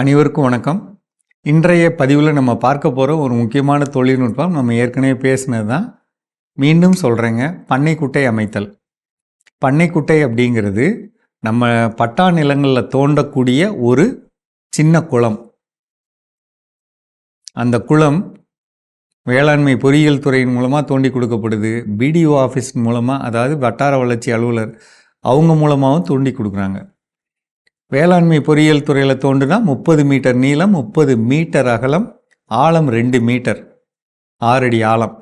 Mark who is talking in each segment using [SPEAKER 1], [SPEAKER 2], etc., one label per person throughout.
[SPEAKER 1] அனைவருக்கும் வணக்கம். இன்றைய பதிவில் நம்ம பார்க்க போகிற ஒரு முக்கியமான தொழில்நுட்பம் நம்ம ஏற்கனவே பேசினது தான் மீண்டும் சொல்கிறேங்க பண்ணைக்குட்டை அமைத்தல். பண்ணைக்குட்டை அப்படிங்கிறது நம்ம பட்டா நிலங்களில் தோண்டக்கூடிய ஒரு சின்ன குளம். அந்த குளம் வேளாண்மை பொறியியல் துறையின் மூலமாக தோண்டி கொடுக்கப்படுது. பிடிஓ ஆஃபீஸ் மூலமாக அதாவது வட்டார வளர்ச்சி அலுவலர் அவங்க மூலமாகவும் தோண்டி கொடுக்குறாங்க. வேளாண்மை பொறியியல் துறையில் தோண்டுனா முப்பது மீட்டர் நீளம் முப்பது மீட்டர் அகலம் ஆழம் ரெண்டு மீட்டர் ஆறடி ஆழம்.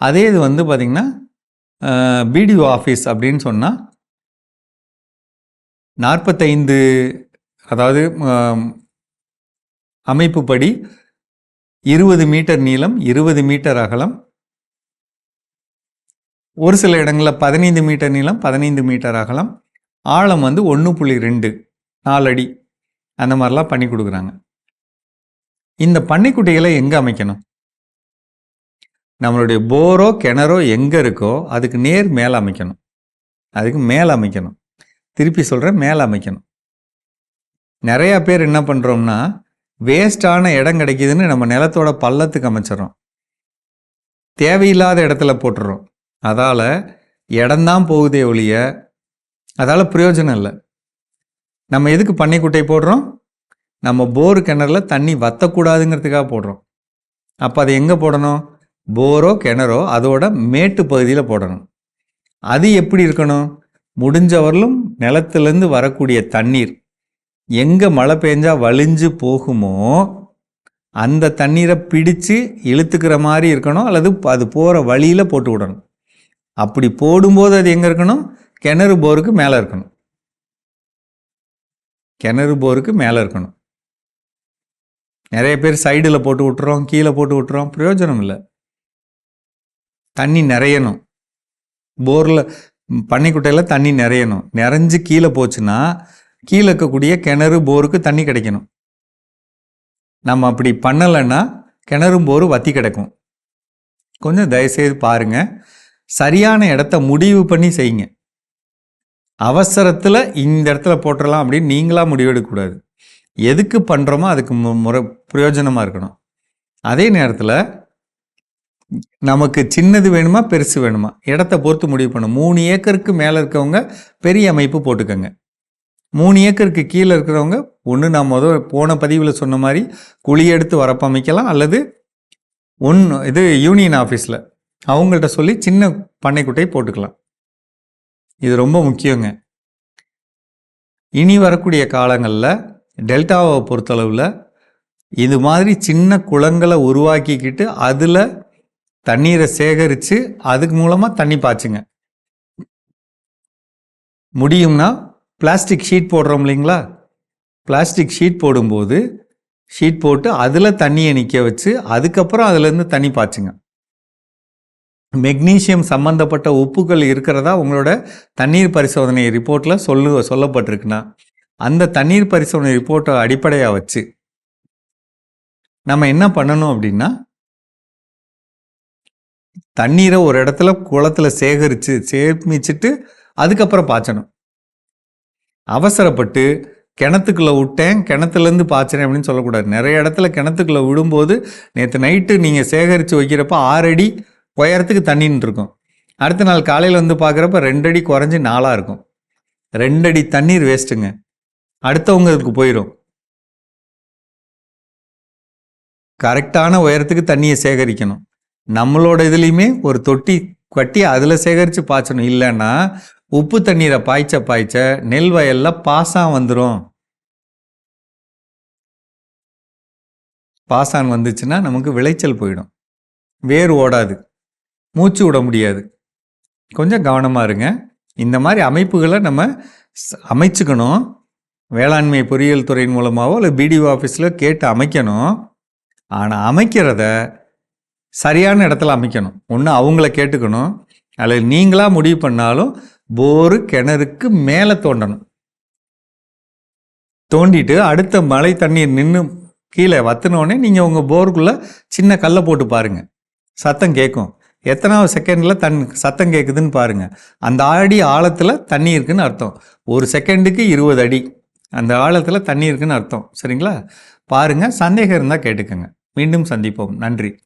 [SPEAKER 1] அதே இது வந்து பார்த்திங்கன்னா பிடிஓ ஆஃபீஸ் அப்படின்னு சொன்னால் நாற்பத்தைந்து அதாவது அமைப்புப்படி இருபது மீட்டர் நீளம் இருபது மீட்டர் அகலம் ஒரு சில இடங்களில் பதினைந்து மீட்டர் நீளம் பதினைந்து மீட்டர் அகலம் ஆழம் வந்து ஒன்று புள்ளி ரெண்டு நாலடி அந்த மாதிரிலாம் பண்ணி கொடுக்குறாங்க. இந்த பண்ணைக்குட்டைகளை எங்கே அமைக்கணும்? நம்மளுடைய போரோ கிணறோ எங்கே இருக்கோ அதுக்கு நேர் மேலே அமைக்கணும். அதுக்கு மேலே அமைக்கணும். திருப்பி சொல்கிறேன் மேலே அமைக்கணும். நிறையா பேர் என்ன பண்ணுறோம்னா வேஸ்டான இடம் கிடைக்குதுன்னு நம்ம நிலத்தோட பள்ளத்துக்கு அமைச்சிடறோம். தேவையில்லாத இடத்துல போட்டுறோம். அதால் இடம்தான் போகுதே ஒழிய அதால் பிரயோஜனம் இல்லை. நம்ம எதுக்கு பண்ணைக்குட்டை போடுறோம்? நம்ம போர் கிணறுல தண்ணி வத்தக்கூடாதுங்கிறதுக்காக போடுறோம். அப்போ அதை எங்கே போடணும்? போரோ கிணறோ அதோட மேட்டு பகுதியில் போடணும். அது எப்படி இருக்கணும்? முடிஞ்சவரையிலும் நிலத்திலேருந்து வரக்கூடிய தண்ணீர் எங்கே மழை பெஞ்சா வழிஞ்சு போகுமோ அந்த தண்ணீரை பிடிச்சு இழுத்துக்கிற மாதிரி இருக்கணும் அல்லது அது போகிற வழியில் போட்டு விடணும். அப்படி போடும்போது அது எங்கே இருக்கணும்? கிணறு போருக்கு மேலே இருக்கணும். கிணறு போருக்கு மேலே இருக்கணும். நிறைய பேர் சைடில் போட்டு விட்டுறோம் கீழே போட்டு விட்டுறோம் பிரயோஜனம் இல்லை. தண்ணி நிறையணும். போரில் பன்னிக்குட்டையில் தண்ணி நிறையணும். நிறைஞ்சு கீழே போச்சுன்னா கீழே இருக்கக்கூடிய கிணறு போருக்கு தண்ணி கிடைக்கணும். நம்ம அப்படி பண்ணலைன்னா கிணறு போர் வத்தி கிடக்கும். கொஞ்சம் தயவுசெய்து பாருங்கள் சரியான இடத்த முடிவு பண்ணி செய்யுங்க. அவசரத்தில் இந்த இடத்துல போட்டுடலாம் அப்படின்னு நீங்களாக முடிவெடுக்கக்கூடாது. எதுக்கு பண்ணுறோமோ அதுக்கு மு- முறை பிரயோஜனமாக இருக்கணும். அதே நேரத்தில் நமக்கு சின்னது வேணுமா பெருசு வேணுமா? இடத்த பொறுத்து முடிவு பண்ணும் மூணு ஏக்கருக்கு மேலே இருக்கவங்க பெரிய அமைப்பு போட்டுக்கோங்க. மூணு ஏக்கருக்கு கீழே இருக்கிறவங்க ஒன்று நான் முதல் போன பதிவில் சொன்ன மாதிரி குழி எடுத்து வரப்பு அமைக்கலாம் அல்லது ஒன்று இது யூனியன் ஆஃபீஸில் அவங்கள்ட்ட சொல்லி சின்ன பண்ணைக்குட்டை போட்டுக்கலாம். இது ரொம்ப முக்கியங்க. இனி வரக்கூடிய காலங்களில் டெல்டாவை பொறுத்தளவில் இது மாதிரி சின்ன குளங்களை உருவாக்கிக்கிட்டு அதில் தண்ணீரை சேகரித்து அதுக்கு மூலமாக தண்ணி பாய்ச்சுங்க. முடியும்னா பிளாஸ்டிக் ஷீட் போடுறோம் இல்லைங்களா? பிளாஸ்டிக் ஷீட் போடும்போது ஷீட் போட்டு அதில் தண்ணியை நிற்க வச்சு அதுக்கப்புறம் அதுலேருந்து தண்ணி பாய்ச்சுங்க. மெக்னீசியம் சம்பந்தப்பட்ட உப்புகள் இருக்கிறதா? உங்களோட தண்ணீர் பரிசோதனை ரிப்போர்ட்டில் சொல்லு சொல்லப்பட்டிருக்குன்னா அந்த தண்ணீர் பரிசோதனை ரிப்போர்ட்டை அடிப்படையாக வச்சு நம்ம என்ன பண்ணணும் அப்படின்னா தண்ணீரை ஒரு இடத்துல குளத்துல சேகரித்து சேமிச்சுட்டு அதுக்கப்புறம் பாய்ச்சணும். அவசரப்பட்டு கிணத்துக்குள்ளே விட்டேன் கிணத்துலேருந்து பாய்ச்சினேன் அப்படின்னு சொல்லக்கூடாது. நிறைய இடத்துல கிணத்துக்குள்ளே விடும்போது நேற்று நைட்டு நீங்கள் சேகரித்து வைக்கிறப்ப ஆறடி உயரத்துக்கு தண்ணின்னு இருக்கும் அடுத்த நாள் காலையில் வந்து பார்க்குறப்ப ரெண்டடி குறைஞ்சி நாளாக இருக்கும். ரெண்டடி தண்ணீர் வேஸ்ட்டுங்க அடுத்தவங்களுக்கு போயிடும் கரெக்டான உயரத்துக்கு தண்ணியை சேகரிக்கணும். நம்மளோட இதுலேயுமே ஒரு தொட்டி கட்டி அதில் சேகரித்து பாய்ச்சணும். இல்லைன்னா உப்பு தண்ணீரை பாய்ச்ச பாய்ச்ச நெல் வயலில் பாசான் வந்துடும் பாசான் வந்துச்சுன்னா நமக்கு விளைச்சல் போயிடும். வேர் ஓடாது. மூச்சு விட முடியாது. கொஞ்சம் கவனமாக இருங்க. இந்த மாதிரி அமைப்புகளை நம்ம அமைச்சுக்கணும். வேளாண்மை பொறியியல் துறையின் மூலமாகவோ இல்லை பிடிஓ ஆஃபீஸில் கேட்டு அமைக்கணும். ஆனால் அமைக்கிறத சரியான இடத்துல அமைக்கணும். ஒன்று அவங்கள கேட்டுக்கணும். அல்லது நீங்களாக முடிவு பண்ணாலும் போரு கிணறுக்கு மேலே தோண்டணும். தோண்டிட்டு அடுத்த மழை தண்ணீர் நின்று கீழே வத்தினோடனே நீங்கள் உங்கள் போருக்குள்ளே சின்ன கல்லை போட்டு பாருங்கள் சத்தம் கேட்கும் எத்தனாவது செகண்டில் தன் சத்தம் கேட்குதுன்னு பாருங்கள் அந்த அடி ஆழத்தில் தண்ணி இருக்குன்னு அர்த்தம். ஒரு செகண்டுக்கு இருபது அடி. அந்த ஆழத்தில் தண்ணி இருக்குன்னு அர்த்தம். சரிங்களா? பாருங்கள் சந்தேகம் இருந்தால் கேட்டுக்கோங்க. மீண்டும் சந்திப்போம். நன்றி.